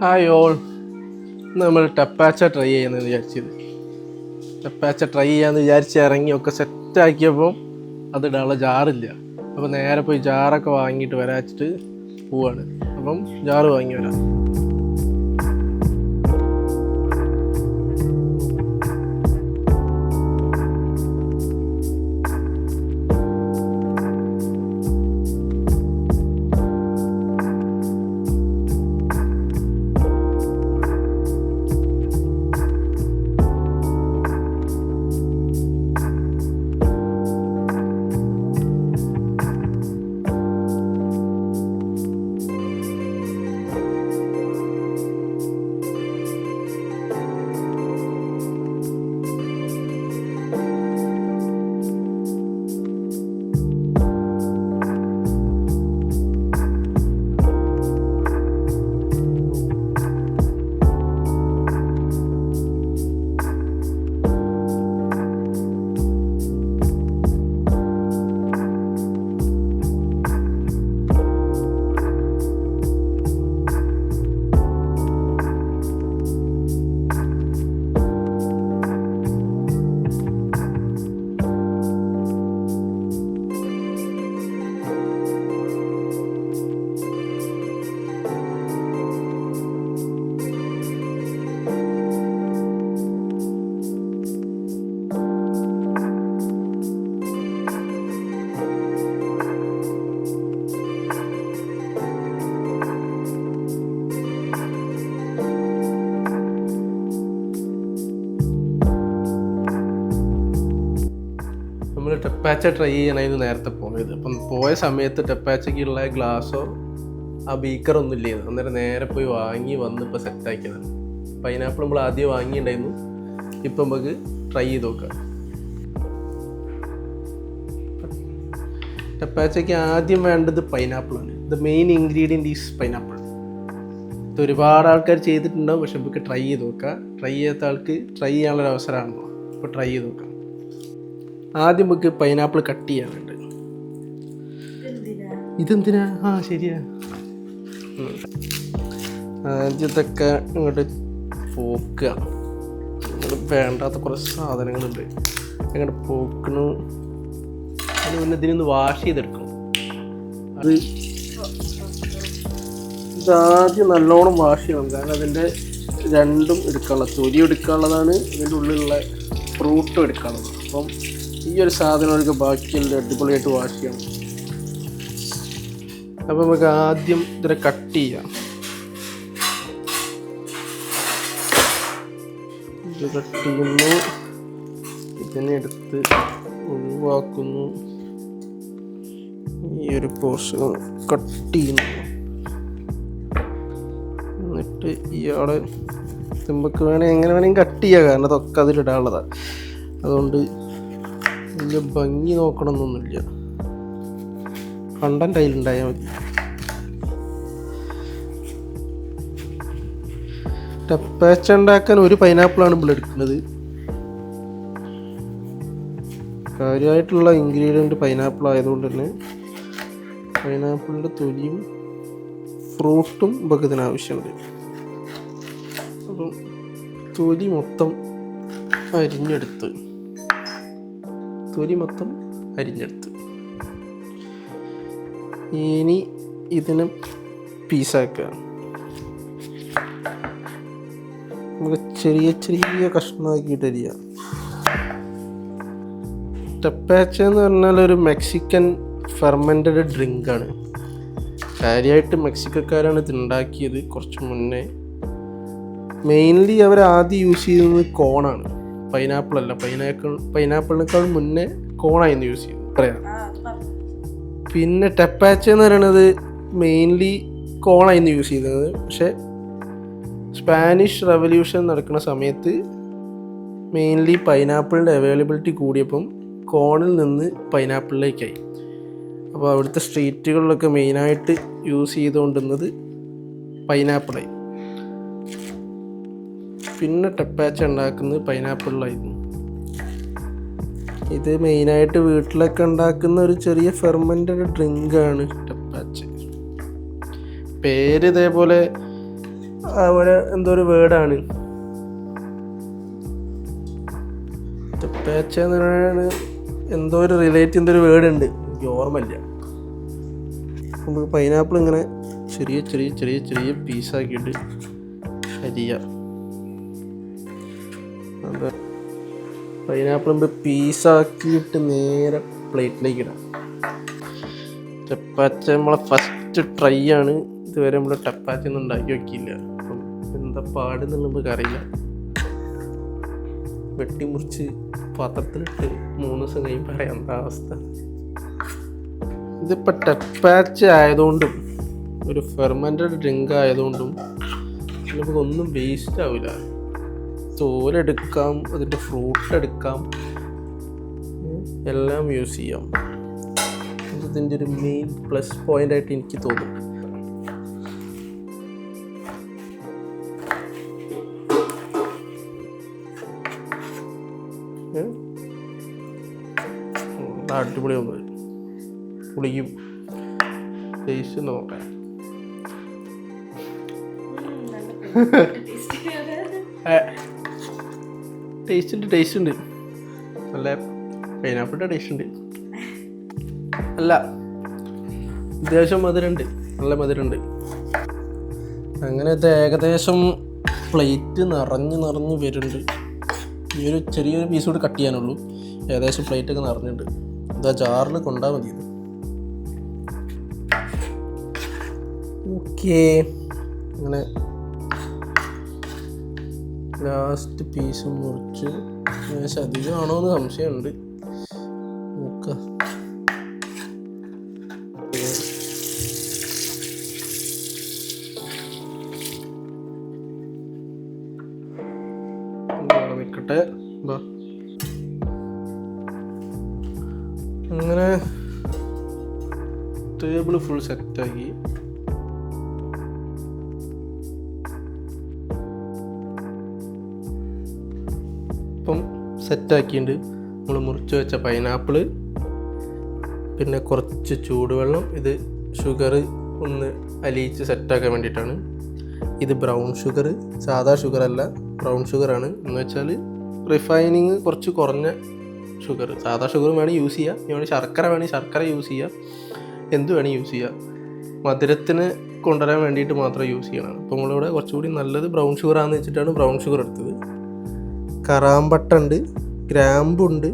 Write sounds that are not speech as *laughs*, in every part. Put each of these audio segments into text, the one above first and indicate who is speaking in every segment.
Speaker 1: Hi all നമ്മൾ ടപ്പാച്ച try ചെയ്യുന്നത് വിചാരിച്ചത് ടപ്പാച്ച ട്രൈ ചെയ്യാന്ന് വിചാരിച്ച് ഇറങ്ങി ഒക്കെ സെറ്റാക്കിയപ്പോൾ അത് ഇടാനുള്ള ജാറില്ല. അപ്പോൾ നേരെ പോയി ജാറൊക്കെ വാങ്ങിയിട്ട് വരാച്ചിട്ട് പോവാണ്. അപ്പം ജാറ് വാങ്ങി വരാം. ടെപ്പാച്ച ട്രൈ ചെയ്യാനായിരുന്നു നേരത്തെ പോയത് അപ്പം പോയ സമയത്ത് ടെപ്പാച്ചയ്ക്കുള്ള ഗ്ലാസോ ആ ബീക്കറൊന്നും ഇല്ലായിരുന്നു. അന്നേരം നേരെ പോയി വാങ്ങി വന്ന് ഇപ്പോൾ സെറ്റാക്കിയതാണ് പൈനാപ്പിൾ നമ്മൾ ആദ്യം വാങ്ങിയിട്ടുണ്ടായിരുന്നു. ഇപ്പം നമുക്ക് ട്രൈ ചെയ്ത് നോക്കാം. ടെപ്പാച്ചയ്ക്ക് ആദ്യം വേണ്ടത് പൈനാപ്പിളാണ് the main ingredient is pineapple ഇത് ഒരുപാട് ആൾക്കാർ ചെയ്തിട്ടുണ്ടാവും പക്ഷെ നമുക്ക് ട്രൈ ചെയ്ത് നോക്കാം. ട്രൈ ചെയ്യാത്ത ആൾക്ക് ട്രൈ ചെയ്യാനുള്ളൊരു അവസരമാണല്ലോ അപ്പോൾ ട്രൈ ചെയ്ത് നോക്കാം. ആദ്യം നമുക്ക് പൈനാപ്പിൾ കട്ട് ചെയ്യാനുണ്ട്. ഇതെന്തിനാ? ആ ശരിയാ. ആദ്യത്തൊക്കെ ഇങ്ങോട്ട് പോക്കുക. വേണ്ടാത്ത കുറച്ച് സാധനങ്ങളുണ്ട്. അങ്ങോട്ട് പോക്കണു. അതിന് മുന്നേ ഇതിനൊന്ന് വാഷ് ചെയ്തെടുക്കണം അത് ഇതാദ്യം നല്ലോണം വാഷ് ചെയ്യണം. കാരണം അതിന്റെ രണ്ടും എടുക്കാനുള്ള തൊലി എടുക്കാനുള്ളതാണ്. ഇതിന്റെ ഉള്ളിലുള്ള ഫ്രൂട്ടും എടുക്കാനുള്ളത്. അപ്പം ഈ ഒരു സാധനം അവർക്ക് ബാക്കിയെല്ലാം അടിപൊളിയായിട്ട് വാഷ് ചെയ്യാം. അപ്പം നമുക്ക് ആദ്യം ഇതിനെ കട്ട് ചെയ്യാം. ഇത് കട്ട് ചെയ്യുന്നു. ഇതിനെ എടുത്ത് ഒഴിവാക്കുന്നു. ഈ ഒരു പോർഷൻ കട്ട് ചെയ്യുന്നു. എന്നിട്ട് ഇയാളെ നമുക്ക് വേണേൽ എങ്ങനെ വേണമെങ്കിൽ കട്ട് ചെയ്യാം കാരണം അതൊക്കെ അതിലിടാനുള്ളതാണ് അതുകൊണ്ട് വലിയ ഭംഗി നോക്കണമെന്നൊന്നുമില്ല കണ്ടന്റ് അതിലുണ്ടായാൽ മതി. ടപ്പാച്ച ഉണ്ടാക്കാൻ ഒരു പൈനാപ്പിളാണ് ഇവിടെ എടുക്കുന്നത്. കാര്യമായിട്ടുള്ള ഇൻഗ്രീഡിയന്റ് പൈനാപ്പിൾ ആയതുകൊണ്ട് തന്നെ പൈനാപ്പിളിന്റെ തൊലിയും ഫ്രൂട്ടും നമുക്ക് ആവശ്യമുണ്ട്. അപ്പം തൊലി മൊത്തം അരിഞ്ഞെടുത്ത് തൊലി മൊത്തം അരിഞ്ഞെടുത്ത്. ഇനി ഇതിനെ പീസാക്കുക. നമുക്ക് ചെറിയ ചെറിയ കഷ്ണമാക്കിയിട്ട് അരിയാം. ടെപ്പാച്ച എന്ന് പറഞ്ഞാൽ ഒരു മെക്സിക്കൻ ഫെർമെന്റഡ് ഡ്രിങ്കാണ്. കാര്യമായിട്ട് മെക്സിക്കക്കാരാണ് ഇത് ഉണ്ടാക്കിയത് കുറച്ച് മുന്നേ. മെയിൻലി അവർ ആദ്യം യൂസ് ചെയ്യുന്നത് കോണാണ് പൈനാപ്പിൾ അല്ല പൈനാപ്പിൾ പൈനാപ്പിളിനേക്കാൾ മുന്നേ കോണായിരുന്നു യൂസ് ചെയ്യുന്നത്. പറയാം പിന്നെ ടെപ്പാച്ച എന്ന് പറയുന്നത് മെയിൻലി കോണായിരുന്നു യൂസ് ചെയ്യുന്നത്. പക്ഷേ സ്പാനിഷ് റവല്യൂഷൻ നടക്കുന്ന സമയത്ത് മെയിൻലി പൈനാപ്പിളിന്റെ അവൈലബിലിറ്റി കൂടിയപ്പം കോണിൽ നിന്ന് പൈനാപ്പിളിലേക്കായി അപ്പോൾ അവിടുത്തെ സ്ട്രീറ്റുകളിലൊക്കെ മെയിനായിട്ട് യൂസ് ചെയ്തുകൊണ്ടിരുന്നത് പൈനാപ്പിളായി പിന്നെ ടെപ്പാച്ച ഉണ്ടാക്കുന്നത് പൈനാപ്പിളിലായിരുന്നു ഇത് മെയിനായിട്ട് വീട്ടിലൊക്കെ ഉണ്ടാക്കുന്ന ഒരു ചെറിയ ഫെർമെന്റഡ് ഡ്രിങ്കാണ് ടെപ്പാച്ച. പേര് ഇതേപോലെ അതുപോലെ എന്തോ ഒരു വേർഡാണ് ടെപ്പാച്ച എന്ന് പറയുന്നത് എന്തോ ഒരു റിലേറ്റ് എന്തോ ഒരു വേർഡ് ഉണ്ട്. ഓർമ്മയില്ല. നമുക്ക് പൈനാപ്പിൾ ഇങ്ങനെ ചെറിയ ചെറിയ ചെറിയ ചെറിയ പീസാക്കിയിട്ട് അരിയ. അത്. പൈനാപ്പിൾ നമ്മൾ പീസാക്കിയിട്ട് നേരെ പ്ലേറ്റിലേക്ക് ഇടാം. ചപ്പാച്ച നമ്മളെ ഫസ്റ്റ് ട്രൈ ആണ്. ഇതുവരെ നമ്മൾ ടപ്പാച്ച ഒന്നും ഉണ്ടാക്കി നോക്കിയില്ല അപ്പം എന്താ പാടുന്നുള്ള നമുക്ക് അറിയില്ല. വെട്ടിമുറിച്ച് പാത്രത്തിലിട്ട് മൂന്ന് ദിവസം കഴിയുമ്പോൾ പറയാം എന്താ അവസ്ഥ. ഇതിപ്പോൾ ടപ്പാച്ച ആയതുകൊണ്ടും ഒരു ഫെർമെന്റഡ് ഡ്രിങ്ക് ആയതുകൊണ്ടും നമുക്കൊന്നും വേസ്റ്റ് ആവില്ല തോലെടുക്കാം അതിന്റെ ഫ്രൂട്ട് എടുക്കാം എല്ലാം യൂസ് ചെയ്യാം. ഇതിന്റെ ഒരു മെയിൻ പ്ലസ് പോയിന്റ് ആയിട്ട് എനിക്ക് തോന്നും. ഏ? അടിപൊളി ഒന്ന് പുളിയും ടേസ്റ്റ് നോക്കാം *laughs* ടേസ്റ്റ് ഉണ്ട് ടേസ്റ്റ് ഉണ്ട് നല്ല പൈനാപ്പിളിന്റെ ടേസ്റ്റ് ഉണ്ട്. അല്ല അത്യാവശ്യം മധുരമുണ്ട്. നല്ല മധുരമുണ്ട്. അങ്ങനെ ഇത് ഏകദേശം പ്ലേറ്റ് നിറഞ്ഞ് നിറഞ്ഞ് വരുന്നുണ്ട്. ഈ ഒരു ചെറിയൊരു പീസ് കൂടി കട്ട് ചെയ്യാനുള്ളൂ. ഏകദേശം പ്ലേറ്റ് ഒക്കെ നിറഞ്ഞിട്ടുണ്ട്. ഇതാ ജാറിൽ കൊണ്ടാൽ മതി ഇത്. ഓക്കേ അങ്ങനെ ലാസ്റ്റ് പീസ് മുറിച്ച് അധികമാണോ എന്ന് സംശയമുണ്ട്. നോക്കാം. അങ്ങനെ ടേബിൾ ഫുൾ സെറ്റാക്കി സെറ്റാക്കിയിട്ടുണ്ട്. നമ്മൾ മുറിച്ച് വെച്ച പൈനാപ്പിൾ പിന്നെ കുറച്ച് ചൂടുവെള്ളം ഇത് ഷുഗർ ഒന്ന് അലിയിച്ച് സെറ്റാക്കാൻ വേണ്ടിയിട്ടാണ്. ഇത് ബ്രൗൺ ഷുഗർ സാധാ ഷുഗർ അല്ല ബ്രൗൺ ഷുഗറാണ് എന്ന് വെച്ചാൽ റിഫൈനിങ് കുറച്ച് കുറഞ്ഞ ഷുഗർ സാധാ ഷുഗർ വേണമെങ്കിൽ യൂസ് ചെയ്യാം. വേണമെങ്കിൽ ശർക്കര വേണമെങ്കിൽ ശർക്കര യൂസ് ചെയ്യാം. എന്ത് വേണമെങ്കിൽ യൂസ് ചെയ്യാം. മധുരത്തിന് കൊണ്ടുവരാൻ വേണ്ടിയിട്ട് മാത്രം യൂസ് ചെയ്യണം അപ്പോൾ നമ്മളിവിടെ കുറച്ചുകൂടി നല്ലത് ബ്രൗൺ ഷുഗർ ആണെന്ന് വെച്ചിട്ടാണ് ബ്രൗൺ ഷുഗർ എടുത്തത്. കറാമ്പട്ടുണ്ട് ഗ്രാമ്പുണ്ട്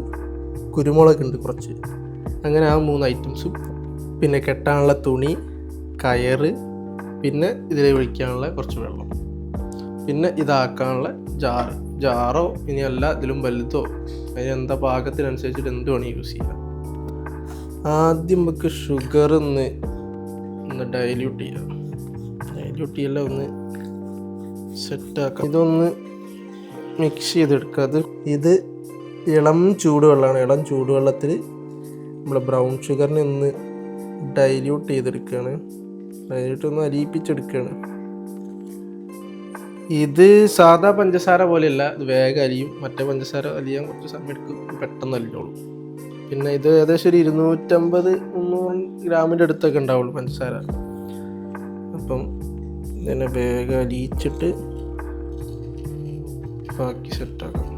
Speaker 1: കുരുമുളകുണ്ട് കുറച്ച്. അങ്ങനെ ആ മൂന്ന് ഐറ്റംസും. പിന്നെ കെട്ടാനുള്ള തുണി കയറ് പിന്നെ ഇതിൽ ഒഴിക്കാനുള്ള കുറച്ച് വെള്ളം. പിന്നെ ഇതാക്കാനുള്ള ജാറ് ജാറോ ഇനി അല്ല ഇതിലും വലുതോ അതിന് എന്താ പാകത്തിനനുസരിച്ചിട്ട് എന്ത് വേണം യൂസ് ചെയ്യാം. ആദ്യം നമുക്ക് ഷുഗർ ഒന്ന് ഒന്ന് ഡൈല്യൂട്ട് ചെയ്യാം. ഡൈല്യൂട്ട് ചെയ്യല്ല ഒന്ന് സെറ്റാക്കാം ഇതൊന്ന് മിക്സ് ചെയ്തെടുക്കുക. അത് ഇത് ഇളം ചൂടുവെള്ളമാണ്. ഇളം ചൂടുവെള്ളത്തിൽ നമ്മൾ ബ്രൗൺ ഷുഗറിനെ ഒന്ന് ഡൈല്യൂട്ട് ചെയ്തെടുക്കുകയാണ്. ഡൈല്യൂട്ട് ഒന്ന് അലിയിപ്പിച്ചെടുക്കുകയാണ് ഇത് സാധാ പഞ്ചസാര പോലെയല്ല. ഇത് വേഗം അലിയും മറ്റേ പഞ്ചസാര അലിയാൻ കുറച്ച് സമയം എടുക്കും. പെട്ടെന്ന് അല്ലോളൂ പിന്നെ ഇത് ഏകദേശം ഒരു ഇരുന്നൂറ്റമ്പത് മുന്നൂറ് ഗ്രാമിന്റെ അടുത്തൊക്കെ ഉണ്ടാവുള്ളൂ പഞ്ചസാര. അപ്പം ഇതിനെ വേഗം അലിയിച്ചിട്ട് ബാക്കി സെറ്റാക്കാം.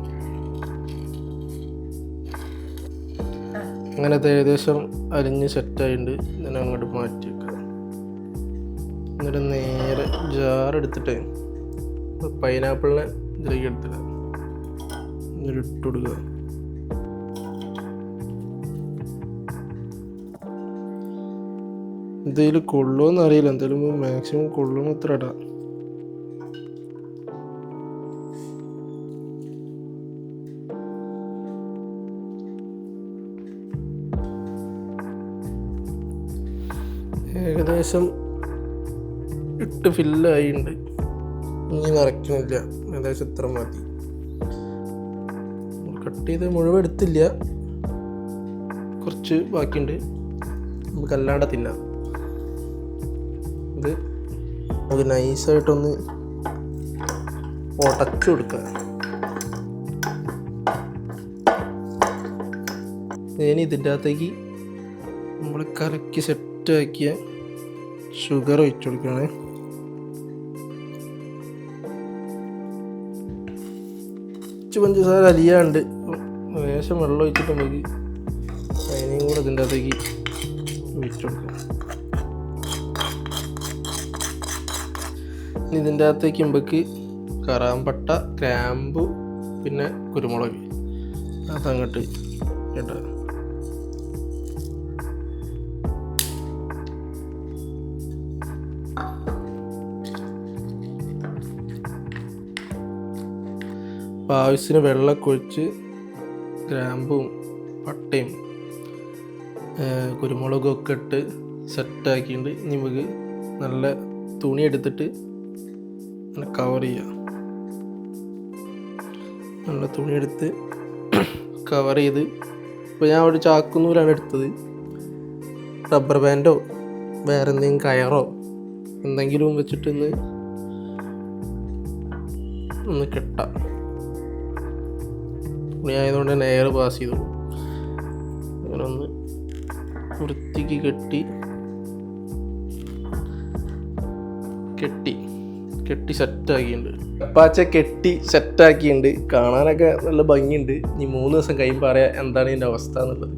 Speaker 1: അങ്ങനെ ഏകദേശം അരിഞ്ഞ് സെറ്റായിട്ടുണ്ട് ഞാൻ അങ്ങോട്ട് മാറ്റി വെക്കാം എന്നിട്ട് നേരെ ജാർ എടുത്തിട്ട് പൈനാപ്പിളിനെ ഇതിലേക്ക് എടുത്തിട്ട് എന്നിട്ട് ഇട്ട് കൊടുക്കുക. എന്തെങ്കിലും കൊള്ളുമെന്നറിയില്ല എന്തായാലും മാക്സിമം കൊള്ളുമെന്ന് ഇത്ര ഇടാം. ഏകദേശം ഇട്ട് ഫില്ലായിട്ടുണ്ട് ഇനി നിറയ്ക്കുന്നില്ല ഏകദേശം ഇത്ര മതി. കട്ട് ചെയ്ത് മുഴുവൻ എടുത്തില്ല. കുറച്ച് ബാക്കിയുണ്ട്. നമുക്ക് അല്ലാണ്ട് തിന്നാം. ഇത് അത് നൈസായിട്ടൊന്ന് ഉടച്ചു കൊടുക്കുക ഇതിന്റെ അകത്തേക്ക് നമ്മൾ കലക്കി സെറ്റാക്കിയ ഷുഗർ ഒഴിച്ചു കൊടുക്കുകയാണ്. കുറച്ച് പഞ്ചസാര അരിയാണ്ട് ലേശം വെള്ളം ഒഴിച്ചിട്ട് നമുക്ക് അതിനെയും കൂടെ ഇതിന്റെ അകത്തേക്ക് ഒഴിച്ചു കൊടുക്കാം ഇനി ഇതിന്റെ അകത്തേക്ക് നമുക്ക് കറാമ്പട്ട ഗ്രാമ്പു പിന്നെ കുരുമുളക്. അതങ്ങോട്ട് കേട്ടോ. ആവശ്യത്തിന് വെള്ളമൊക്കെ ഗ്രാമ്പും പട്ടയും കുരുമുളകൊക്കെ ഇട്ട് സെറ്റാക്കിയിട്ട് നമുക്ക് നല്ല തുണി എടുത്തിട്ട് കവർ ചെയ്യുക നല്ല തുണി എടുത്ത് കവർ ചെയ്ത് ഇപ്പോൾ ഞാൻ ഒരു ചാക്കുന്നൂരാണ് എടുത്തത്. റബ്ബർ ബാൻഡോ വേറെ എന്തെങ്കിലും കയറോ എന്തെങ്കിലും വെച്ചിട്ടൊന്ന് ഒന്ന് കെട്ടാം. തുണി ആയതുകൊണ്ട് തന്നെ എയർ പാസ് ചെയ്തു. അങ്ങനെ ഒന്ന് വൃത്തിക്ക് കെട്ടി കെട്ടി കെട്ടി സെറ്റാക്കിയിട്ടുണ്ട് അപ്പാച്ച കെട്ടി സെറ്റാക്കിയിട്ടുണ്ട് കാണാനൊക്കെ നല്ല ഭംഗിയുണ്ട്. ഇനി മൂന്ന് ദിവസം കഴിയുമ്പോൾ അറിയാം എന്താണ് ഇതിന്റെ അവസ്ഥ എന്നുള്ളത്.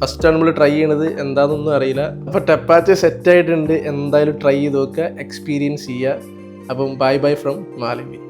Speaker 1: ഫസ്റ്റാണ് നമ്മൾ ട്രൈ ചെയ്യണത്. എന്താണെന്നൊന്നും അറിയില്ല. അപ്പോൾ ടെപ്പാച്ച സെറ്റായിട്ടുണ്ട് എന്തായാലും ട്രൈ ചെയ്ത് നോക്കുക. എക്സ്പീരിയൻസ് ചെയ്യുക. അപ്പം ബൈ ബൈ ഫ്രം മാലിമി